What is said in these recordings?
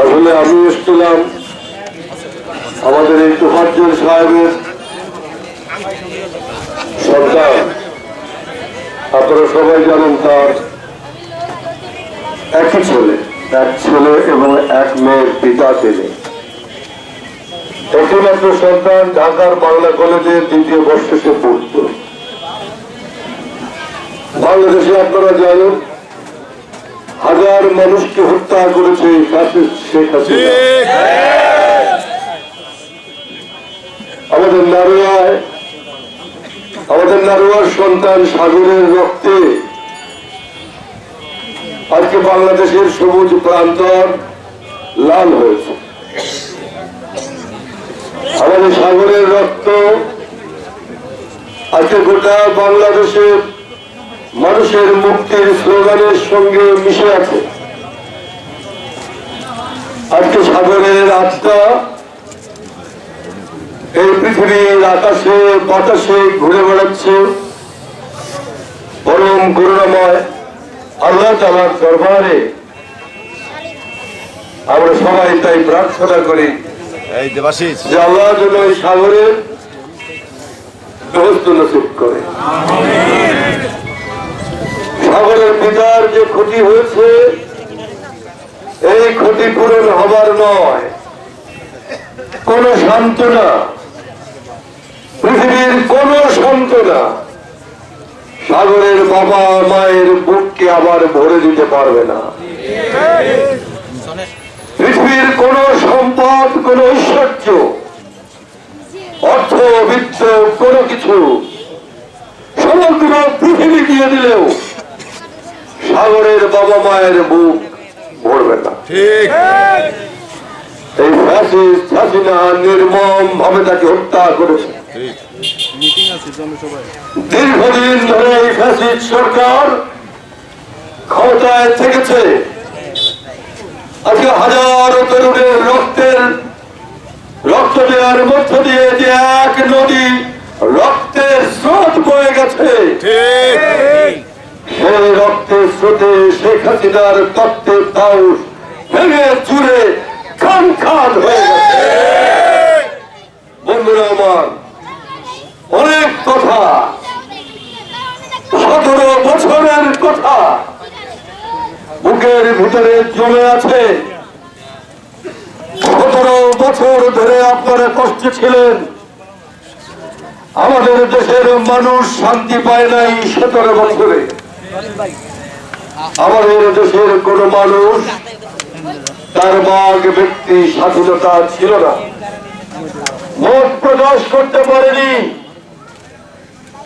আসলে আমি এসেছিলাম আমাদের এই তোফাজ্জল সাহেবের সরকার আপনারা সবাই জানেন তার একই ছেলে, এক ছেলে এবং এক মেয়ের পিতা তিনি। একটি মাত্র সন্তান ঢাকার বাংলা কলেজে দ্বিতীয় বর্ষে সে পড়ত বাংলাদেশে আপনারা জানেন হাজার মানুষকে হত্যা করেছে আমাদের নারুয়ায় আমাদের নারুয়ার সন্তান সাগরের রক্তে। আজকে বাংলাদেশের সবুজ প্রান্তর লাল হয়েছে। আমাদের সাগরের রক্ত আজকে গোটা বাংলাদেশের মানুষের মুক্তির স্লোগানের সঙ্গে মিশে আছে। আজকে সাগরের আত্মা এই পৃথিবীর আকাশে বাতাসে ঘুরে বেড়াচ্ছে পরম করুণাময় আল্লাহ তালার দরবারে। আমরা সবাই তাই প্রার্থনা করি যে আল্লাহ যেন এই সাগরের ব্যবস্থা নসিব করে। সাগরের পিতার যে ক্ষতি হয়েছে, এই ক্ষতি পূরণ হবার নয়। কোন সান্ত্বনা। পৃথিবীর কোন সান্ত্বনা। সাগরের বাবা মায়ের বুককে আবার ভরে দিতে পারবে না। পৃথিবীর কোন সম্পদ, কোন ঐশ্বর্য, অর্থ, বিত্ত, কোনো কিছু সমগ্র পৃথিবী দিয়ে দিলেও বাবা মায়ের বুক ভরবে না। ঠিক। এই ফ্যাসিস্ট হাসিনা নির্মম ভাবে তাকে হত্যা করেছে। দীর্ঘদিন ধরে এই ফ্যাসিস্ট সরকার ক্ষমতায় থেকেছে। আজকে হাজারো তরুণের রক্তের রক্ত দেওয়ার মধ্য দিয়ে যে এক নদী রক্তের স্রোত বয়ে গেছে। ঠিক। সেই রক্তের স্রোতে শেখ হাসিনার তত্ত্বের তাউস ভেঙে চুরে খান খান হয়ে গেছে। বন্ধুরা আমার, অনেক কথা, সতেরো বছরের কথা, বুকের ভিতরে জমে আছে। সতেরো বছর ধরে আপনারা কষ্টে ছিলেন। আমাদের দেশের মানুষ শান্তি পায় নাই সতেরো বছরে। আমাদের দেশের কোন মানুষ তার বাঘ ব্যক্তি, স্বাধীনতা ছিল না। মত প্রকাশ করতে পারেনি।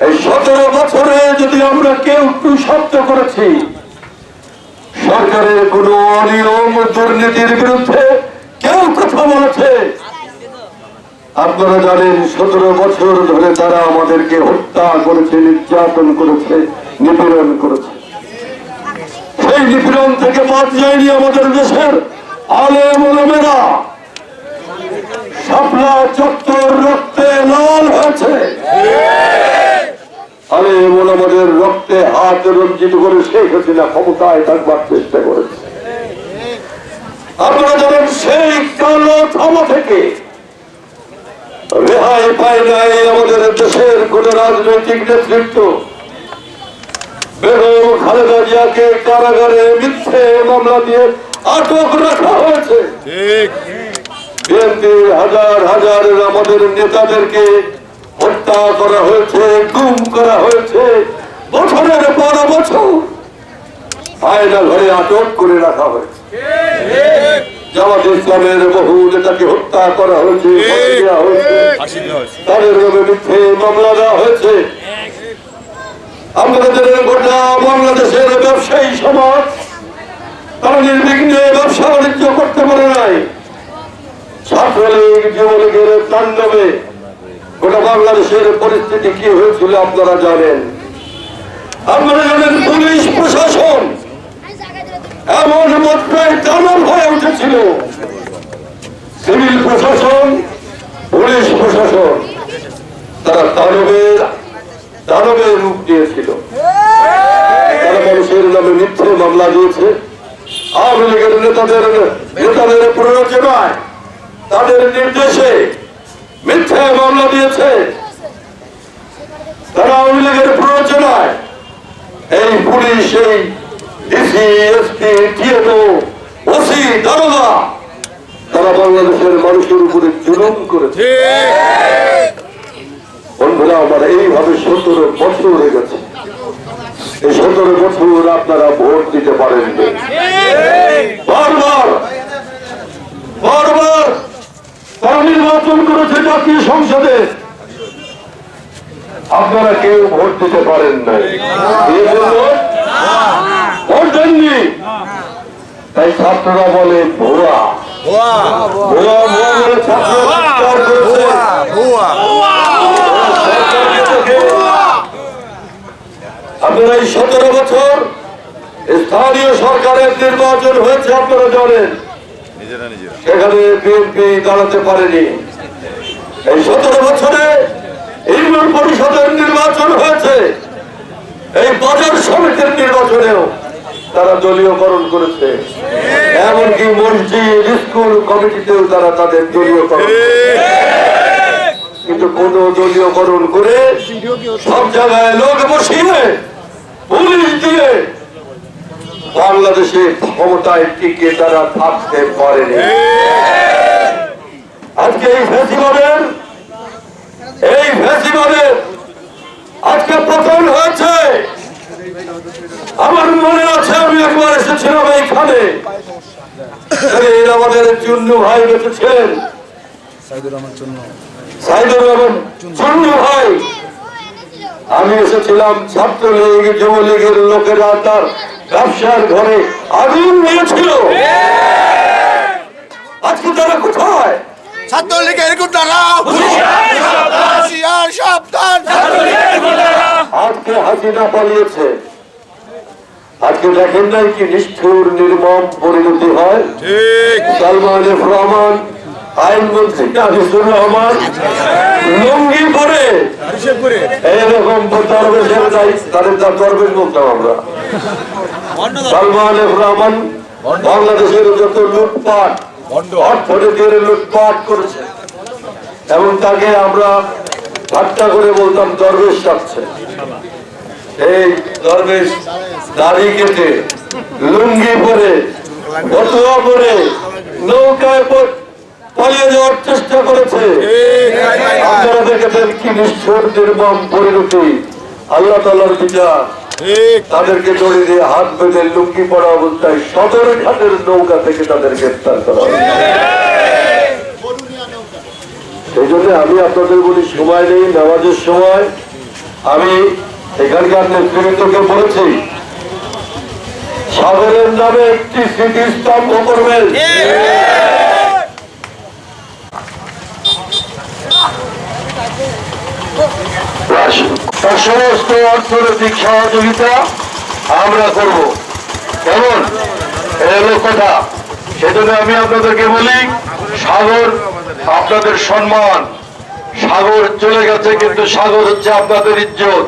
এই সতেরো বছরে যদি আমরা কেউ একটু শব্দ করেছি, সরকারের কোন অনিয়ম, দুর্নীতির বিরুদ্ধে কেউ কথা বলেছে। আপনারা জানেন, সতেরো বছর ধরে তারা আমাদেরকে হত্যা করেছে, নির্যাতন করেছে, নিপীড়ন করেছে। সেই নিপীড়ন থেকে বাদ যায়নি আমাদের দেশের আলে মলমেরা। শাপলা চত্বর রক্তে লাল হয়েছে। আলে মোলামাদের রক্তে হাত রঞ্জিত করে শেখ হাসিনা ক্ষমতায় থাকবার চেষ্টা করেছে। আপনারা জানেন সেই কালো থামা থেকে রেহাই পায় নাই আমাদের দেশের কোন রাজনৈতিক নেতৃত্ব। খালেদা জিয়াকে কারাগারে মিথ্যে মামলা দিয়ে আটক রাখা হয়েছে। ঠিক। বিএনপি হাজার হাজার আমাদের নেতাদেরকে হত্যা করা হয়েছে গুম করা হয়েছে। বছরের পর বছর আয়না ঘরে আটক করে রাখা হয়েছে। জামাত ইসলামের বহু নেতাকে হত্যা করা হয়েছে। তাদের নামে মিথ্যে মামলা দেওয়া হয়েছে। আমাদের গোটা বাংলাদেশের ব্যবসায়ী সমাজ তারা নির্বিঘ্নে ব্যবসা বাণিজ্য করতে পারে নাই। ছাত্রলীগ, যুবলীগের তাণ্ডবে গোটা বাংলাদেশের পরিস্থিতি কি হয়েছিল আপনারা জানেন? আপনারা জানেন পুলিশ প্রশাসন এমন মাত্রায় হয়ে উঠেছিল। সিভিল প্রশাসন, পুলিশ প্রশাসন, তারা দানবের দানবের রূপ দিয়েছিল। তারা মানুষের নামে মিথ্যে মামলা দিয়েছে, আওয়ামী লীগের নেতাদের নেতাদের প্ররোচনায় তাদের নির্দেশে মিথ্যে মামলা দিয়েছে। তারা আওয়ামী লীগের প্ররোচনায় এই পুলিশ, এই ডিসি, এসপি টিএনও ওসি, দারোগা, তারা বাংলাদেশের মানুষের উপরে জুলুম করেছে। আমার এইভাবে সতেরো বছর হয়ে গেছে। এই সতেরো বছর আপনারা ভোট দিতে পারেননি বারবার বারবার তারা নির্বাচন করেছে জাতীয় সংসদে। আপনারা কেউ ভোট দিতে পারেন নাই। ভোট দেননি। তাই ছাত্ররা বলে ভুয়া। ভুয়া। ভুয়া ভুয়া বলে ছাত্ররা ভুয়া। আপনারা এই সতেরো বছর স্থানীয় সরকারের নির্বাচন হয়েছে আপনারা জানেন। সেখানে বিএনপি দাঁড়াতে পারেনি। এই সতেরো বছরে ইউনিয়ন পরিষদের নির্বাচন হয়েছে। এই বাজার সমিতির নির্বাচনেও তারা দলীয়করণ করেছে। এমনকি মসজিদ স্কুল কমিটিতেও তারা তাদের দলীয়করণ। কিন্তু কোন দলীয়করণ করে সব জায়গায় লোক বসিয়ে পুলিশ দিয়ে বাংলাদেশে ক্ষমতায় টিকে তারা থাকতে পারেনি। আজকে এই ফেসিবাদের এই ফেসিবাদের আজকে পতন হয়েছে। আমার মনে আছে আমি একবার এসেছিলাম এইখানে। আমাদের চুন্নু ভাই বেঁচেছিলেন। সাইদুর রহমান চুন্নু ভাই। আমি এসেছিলাম ছাত্রলীগ যুবলীগের লোকেরা তার ব্যবসার ঘরে আগুন নিয়েছিল। আজকে তারা কোথায়? ছাত্রলীগের গুন্ডারা সাবধান। আজকে হাসিনা পালিয়েছে। আজকে দেখেন নাই কি নিষ্ঠুর নির্মম পরিণতি হয়? সালমান রহমান আইনমন্ত্রী রহমান লুঙ্গি দরবেশের দায়ী তাদের তার দরবেশ বলতাম আমরা। সালমান এফ রহমান বাংলাদেশের যত লুটপাট অর্থনীতির লুটপাট করেছে এবং তাকে আমরা ঠাট্টা করে বলতাম দরবেশ চাচ্ছে এই দরবেশ দাড়ি কেটে লুঙ্গি পরে বতুয়া পরে নৌকায় পালিয়ে যাওয়ার চেষ্টা করেছে। আপনারা দেখেছেন কি নিষ্ঠুর নির্মম পরিণতি। আল্লাহ তালার বিচার। তাদেরকে দড়ি দিয়ে হাত বেঁধে লুঙ্গি পড়া অবস্থায় সদর ঘাটের নৌকা থেকে তাদের গ্রেফতার করা সেই জন্য আমি আপনাদের বলি সময় নেই নামাজের সময়। আমি এখানকার নেতৃত্বকে বলেছি সাগরের নামে একটি স্মৃতিস্তম্ভ করবেন। তার সমস্ত অর্থনৈতিক সহযোগিতা আমরা করব। কেমন? কথা। সেজন্য আমি আপনাদেরকে বলি, সাগর আপনাদের সম্মান। সাগর চলে গেছে, কিন্তু সাগর হচ্ছে আপনাদের ইজ্জত।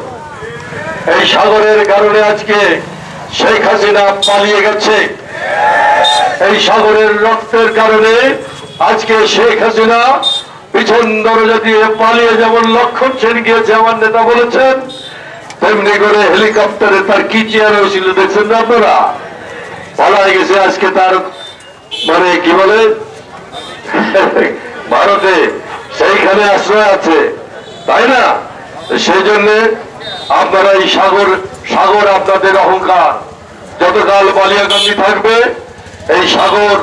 এই সাগরের কারণে আজকে শেখ হাসিনা পালিয়ে গেছে। এই সাগরের রক্তের কারণে আজকে শেখ হাসিনা পিছন দরজা দিয়ে পালিয়ে যেমন লক্ষণ সেন গিয়েছে আমার নেতা বলেছেন। তেমনি করে হেলিকপ্টারে তার কি চেয়ার হয়েছিল দেখছেন না আপনারা? পালায় গেছে আজকে তার মানে কি বলে? ভারতে। সেইখানে আশ্রয় আছে। তাই না? সেই জন্য আপনারা এই সাগর সাগর আপনাদের অহংকার। যতকাল বালিয়াকান্দি থাকবে, এই সাগর,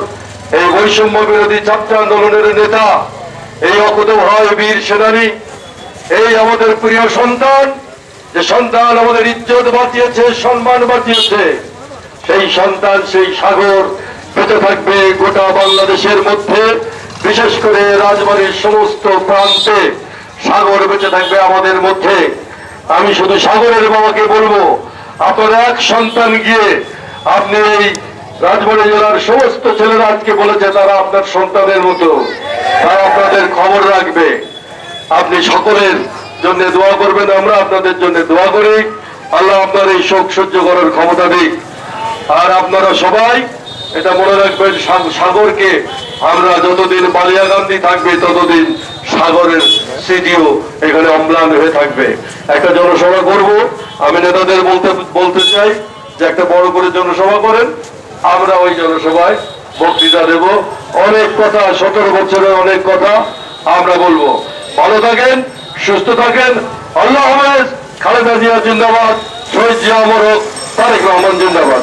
এই বৈষম্য বিরোধী ছাত্র আন্দোলনের নেতা এই অকুত ভয় বীর সেনানী, এই আমাদের প্রিয় সন্তান, যে সন্তান আমাদের ইজ্জত বাঁচিয়েছে, সম্মান বাঁচিয়েছে, সেই সন্তান, সেই সাগর বেঁচে থাকবে গোটা বাংলাদেশের মধ্যে, বিশেষ করে রাজবাড়ির সমস্ত প্রান্তে সাগর বেঁচে থাকবে আমাদের মধ্যে। আমি শুধু সাগরের বাবাকে বলব, আপনার এক সন্তান গিয়ে আপনি এই রাজবাড়ী জেলার সমস্ত ছেলেরা আজকে বলেছে তারা আপনার সন্তানের মতো। তারা আপনাদের খবর রাখবে। আপনি সকলের জন্য দোয়া করবেন, আমরা আপনাদের জন্য দোয়া করি। আল্লাহ আপনার এই শোক সহ্য করার ক্ষমতা দিক। আর আপনারা সবাই এটা মনে রাখবেন সাগরকে আমরা যতদিন বালিয়া গান্ধী থাকবে, ততদিন সাগরের স্মৃতিও এখানে অম্লান হয়ে থাকবে। একটা জনসভা করব। আমি নেতাদের বলতে বলতে চাই যে একটা বড় করে জনসভা করেন। আমরা ওই জনসভায় বক্তৃতা দেব। অনেক কথা, সতেরো বছরের অনেক কথা আমরা বলব। ভালো থাকেন, সুস্থ থাকেন। আল্লাহ হাফেজ, খালেদা জিয়া জিন্দাবাদ, শহীদ জিয়া মরক, তারেক রহমান জিন্দাবাদ।